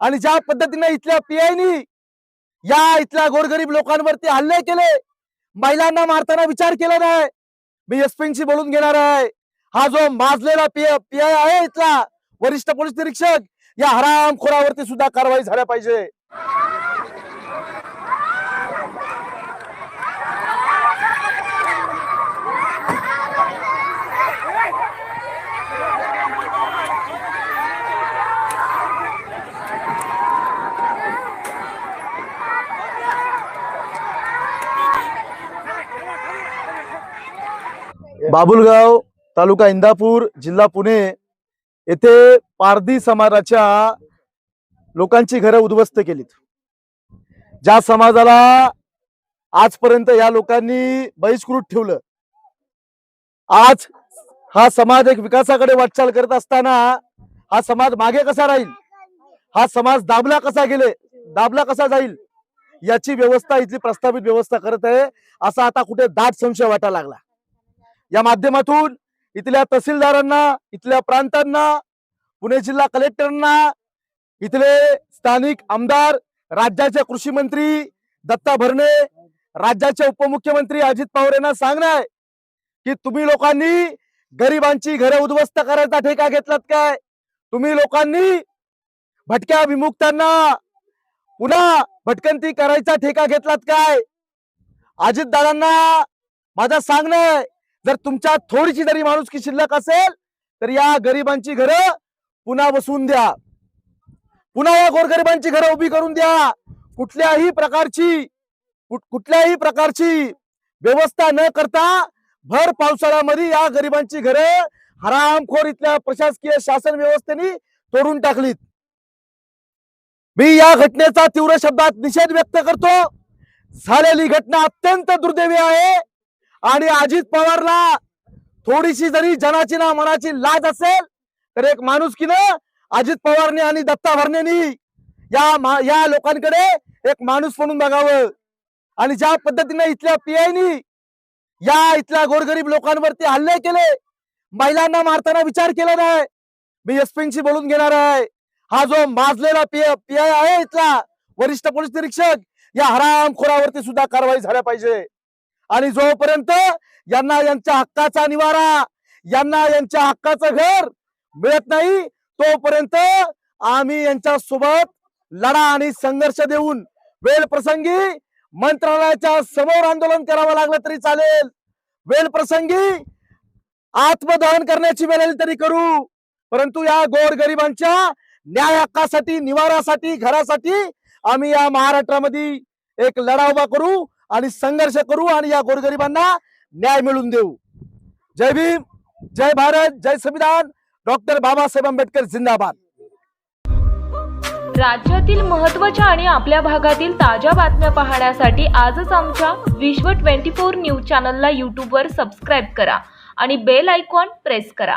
आणि ज्या पद्धतीने इथल्या पीआयनी या इथल्या गोरगरीब लोकांवरती हल्ले केले महिलांना मारताना विचार केला नाही मी एसपींशी बोलून घेणार आहे. हा जो माजलेला पीआय आहे इथला वरिष्ठ पोलीस निरीक्षक या हरामखोरावरती सुद्धा कारवाई झाल्या पाहिजे. बाबुलगाव तालुका इंदापूर जिल्हा पुणे येथे पारधी समाजाच्या लोकांची घरं उद्ध्वस्त केलीत. ज्या समाजाला आजपर्यंत या लोकांनी बहिष्कृत ठेवलं. आज हा समाज एक विकासाकडे वाटचाल करत असताना हा समाज मागे कसा राहील? हा समाज दाबला कसा गेले? दाबला कसा जाईल? याची व्यवस्था इथली प्रस्तावित व्यवस्था करत आहे. असा आता कुठे दाट संशय वाटायला लागला. या माध्यमातून इथल्या तहसीलदारांना इथल्या प्रांतांना पुणे जिल्हा कलेक्टरांना इथले स्थानिक आमदार राज्याचे कृषी मंत्री दत्ता भरणे राज्याचे उपमुख्यमंत्री अजित पवार यांना सांगणार की तुम्ही लोकांनी गरिबांची घरे उद्ध्वस्त करायचा ठेका घेतलात काय? तुम्ही लोकांनी भटक्या विमुक्तांना पुन्हा भटकंती करायचा ठेका घेतलात काय? अजितदारांना माझा माझं सांगणं आहे, जर तुमच्या थोडीशी जरी माणुसकी शिल्लक असेल तर या गरिबांची घरं पुन्हा बसवून द्या. पुन्हा या गोरगरिबांची घरं उभी करून द्या. कुठल्याही प्रकारची कुठ- कुठल्याही प्रकारची व्यवस्था न करता भर पावसाळ्यामध्ये या गरिबांची घरं हरामखोर इथल्या प्रशासकीय शासन व्यवस्थेने तोडून टाकलीत. मी या घटनेचा तीव्र शब्दात निषेध व्यक्त करतो. झालेली घटना अत्यंत दुर्दैवी आहे. आणि अजित पवारला थोडीशी जरी जनाची ना मनाची लाज असेल तर एक माणूस माणुसकीनं अजित पवारने आणि दत्ता भरणेनी या या लोकांकडे एक माणूस म्हणून बघावं. आणि ज्या पद्धतीने इथल्या पीआयनी या इथल्या गोरगरीब लोकांवरती हल्ले केले महिलांना मारताना विचार केला नाही मी एसपींशी बोलून घेणार आहे. हा जो माजलेला पीआय आहे इथला वरिष्ठ पोलीस निरीक्षक या हरामखोरावरती सुद्धा कारवाई झाल्या पाहिजे. आणि जोपर्यंत यांना यांच्या हक्काचा निवारा यांना यांच्या हक्काचं घर मिळत नाही तोपर्यंत आम्ही यांच्या सोबत लढा आणि संघर्ष देऊन वेळ प्रसंगी मंत्रालयाच्या समोर आंदोलन करावं लागलं तरी चालेल. वेळ प्रसंगी आत्मदहन करण्याची वेळ आली तरी करू. परंतु या गोरगरिबांच्या न्याय हक्कासाठी निवारासाठी घरासाठी आम्ही या महाराष्ट्रामध्ये एक लढा उभा करू. आणि संघर्ष करू आणि या गोरगरिबांना न्याय मिळवून देऊ. जय भीम जय भारत जय संविधान. डॉक्टर बाबासाहेब आंबेडकर जिंदाबाद. राज्यातील महत्त्वाच्या आणि आपल्या भागातील ताज्या बातम्या पाहण्यासाठी आजच आमच्या विश्व 24 न्यूज चॅनलला यूट्यूबवर सबस्क्राईब करा आणि बेल आयकॉन प्रेस करा.